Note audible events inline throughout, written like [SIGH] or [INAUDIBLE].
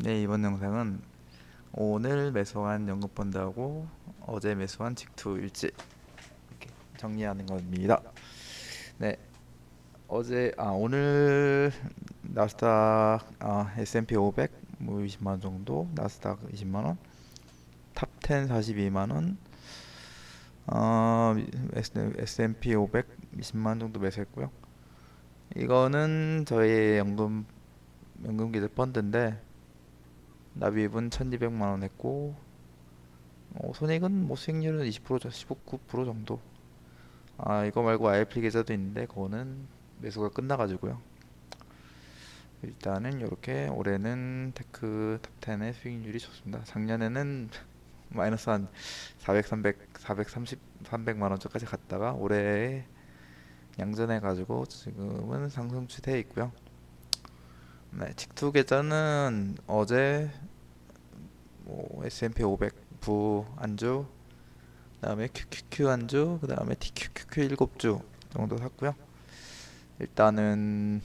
네, 이번 영상은 오늘 매수한 연금 펀드하고 어제 매수한 직투 일지 이렇게 정리하는 겁니다. 네, 어제 아 오늘 나스닥 아 S&P 500 뭐 20만 원 정도, 나스닥 20만 원, 탑10 42만 원, 어 S&P 500 20만 원 정도 매수했고요. 이거는 저희 연금 연금 기재 펀드인데 납입은 1200만 원 했고 어, 손익은 뭐 수익률은 20% 19% 정도. 아 이거 말고 IRP 계좌도 있는데 그거는 매수가 끝나가지고요. 일단은 이렇게 올해는 테크 탑10의 수익률이 좋습니다. 작년에는 [LAUGHS] 마이너스 한 400, 300, 430, 300만 원까지 갔다가 올해 양전해 가지고 지금은 상승 추세에 있고요 네, 직투 계좌는 어제 뭐 S&P 500 부 안주, 그다음에 QQQ 안주, 그다음에 TQQQ 7주 정도 샀고요. 일단은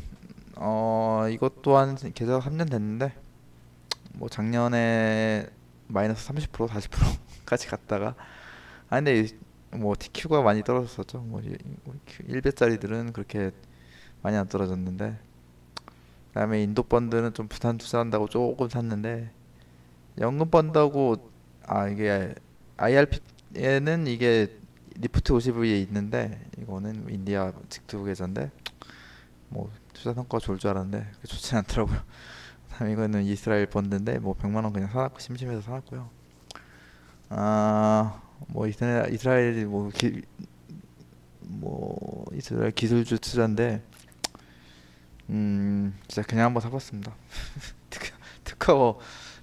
어 이것 또한 계좌 3년 됐는데 뭐 작년에 마이너스 30% 40%까지 갔다가 아 근데 이- 뭐 TQ가 많이 떨어졌었죠. 뭐 1배짜리들은 그렇게 많이 안 떨어졌는데 그다음에 인도 펀드는 좀 부산 투자한다고 조금 샀는데 연금 펀드하고 아 이게 IRP에는 이게 리프트 50에 있는데 이거는 인디아 직투 계좌인데 뭐 투자 성과 좋을 줄 알았는데 좋지 않더라고요. [LAUGHS] 그다음에 이거는 이스라엘 펀드인데 뭐 100만 원 그냥 사놨고 심심해서 사놨고요. 아뭐 이스라엘 이스라엘이 뭐, 기, 뭐 이스라엘 기술주 투자인데 음 진짜 그냥 한번 사봤습니다. [LAUGHS] 특허 특허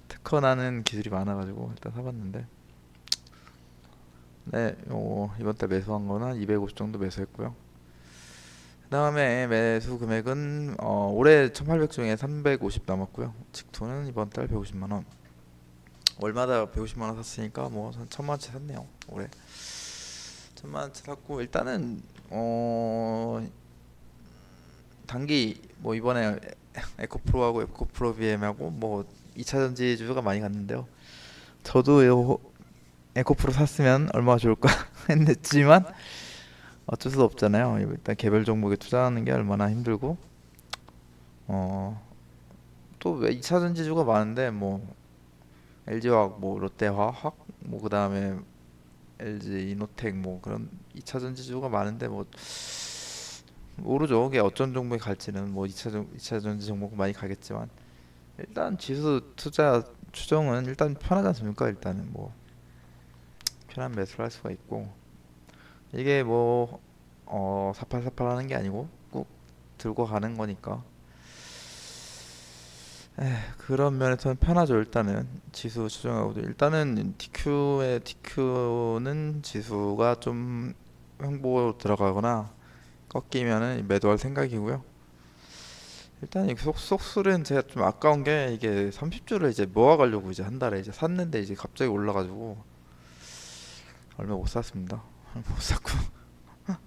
특허 나는 기술이 많아가지고 일단 사봤는데 네 어, 이번 달 매수한 거는 250 정도 매수했고요. 그다음에 매수 금액은 어, 올해 1,800 중에 350 남았고요. 직투는 이번 달 150만 원. 월마다 150만 원 샀으니까 뭐한 천만 원치 샀네요. 올해 천만 원치 샀고 일단은 어 단기 뭐 이번에 에코프로하고 에코프로 BM하고 뭐 2차 전지 주가 많이 갔는데요. 저도 요 에코프로 샀으면 얼마나 좋을까 [LAUGHS] 했지만 어쩔 수 없잖아요. 일단 개별 종목에 투자하는 게 얼마나 힘들고 어 또 왜 2차 전지주가 많은데 뭐 LG화학, 뭐 롯데화학, 뭐 그다음에 LG 이노텍 뭐 그런 2차 전지주가 많은데 뭐 모르죠. 이게 어떤 종목이 갈지는 뭐 2차 전 2차 전지 종목 많이 가겠지만 일단 지수 투자 추정은 일단 편하지 않습니까? 일단은 뭐 편한 매수를 할 수가 있고 이게 뭐 어, 사팔사팔 하는 게 아니고 꾹 들고 가는 거니까 에, 그런 면에서는 편하죠. 일단은 지수 추정하고도 일단은 TQ의 TQ는 지수가 좀 횡보 들어가거나 꺾이면은 매도할 생각이고요. 일단 이 속, 속술은 제가 좀 아까운 게 이게 30주를 이제 모아가려고 이제 한 달에 이제 샀는데 이제 갑자기 올라가지고 얼마 못 샀습니다. [LAUGHS] 못 샀고 [LAUGHS]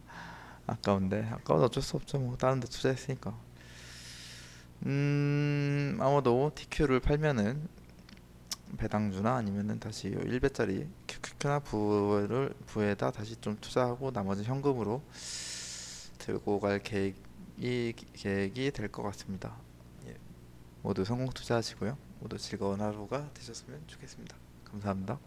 아까운데 아까워도 어쩔 수 없죠. 뭐 다른 데 투자했으니까. 음 아마도 TQ를 팔면은 배당주나 아니면은 다시 1배짜리 QQQ나 부를 부에다 다시 좀 투자하고 나머지 현금으로 들고 갈 계획이 계획이 될 것 같습니다. 예. 모두 성공 투자하시고요. 모두 즐거운 하루가 되셨으면 좋겠습니다. 감사합니다.